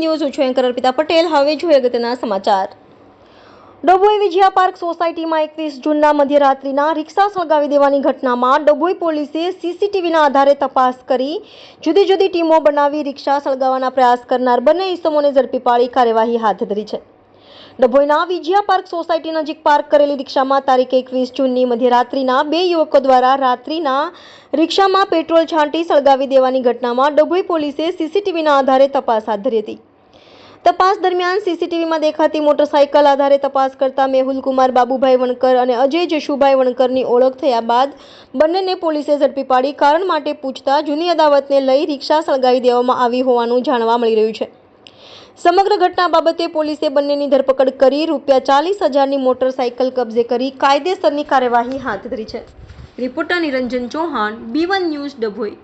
News હું છું anchor Arpita Patel. હવે જોઈએ અગત્યના સમાચાર. ડભોઈ વિજયા પાર્ક સોસાયટીમાં એકવીસ જૂનના મધ્યરાત્રિના રિક્ષા સળગાવી દેવાની ઘટનામાં ડભોઈ પોલીસે સીસીટીવીના આધારે તપાસ કરી જુદી જુદી ટીમો બનાવી રિક્ષા સળગાવવાના પ્રયાસ કરનાર બંને ઇસમોને ઝડપી પાડી કાર્યવાહી હાથ ધરી છે. ડભોઈના વિજયા પાર્ક સોસાયટી નજીક પાર્ક કરેલી રિક્ષામાં તારીખ એકવીસ જૂનની મધ્યરાત્રિના બે યુવકો દ્વારા રાત્રિના રિક્ષામાં પેટ્રોલ છાંટી સળગાવી દેવાની ઘટનામાં ડભોઈ પોલીસે સીસીટીવીના આધારે તપાસ હાથ ધરી હતી. તપાસ દરમિયાન સીસીટીવીમાં દેખાતી મોટરસાઇકલ આધારે તપાસ કરતા મેહુલ કુમાર, બાબુભાઈ વણકર અને અજય જશુભાઈ વણકરની ઓળખ થયા બાદ બંનેને પોલીસે ઝડપી પાડી. કારણ માટે પૂછતા જૂની અદાવતને લઈ રિક્ષા સળગાવી દેવામાં આવી હોવાનું જાણવા મળી રહ્યું છે. સમગ્ર ઘટના બાબતે પોલીસે બંનેની ધરપકડ કરી રૂપિયા ચાલીસ હજારની મોટરસાઇકલ કબજે કરી કાયદેસરની કાર્યવાહી હાથ ધરી છે. Reporter Niranjan Chauhan, B one news Dabhoi.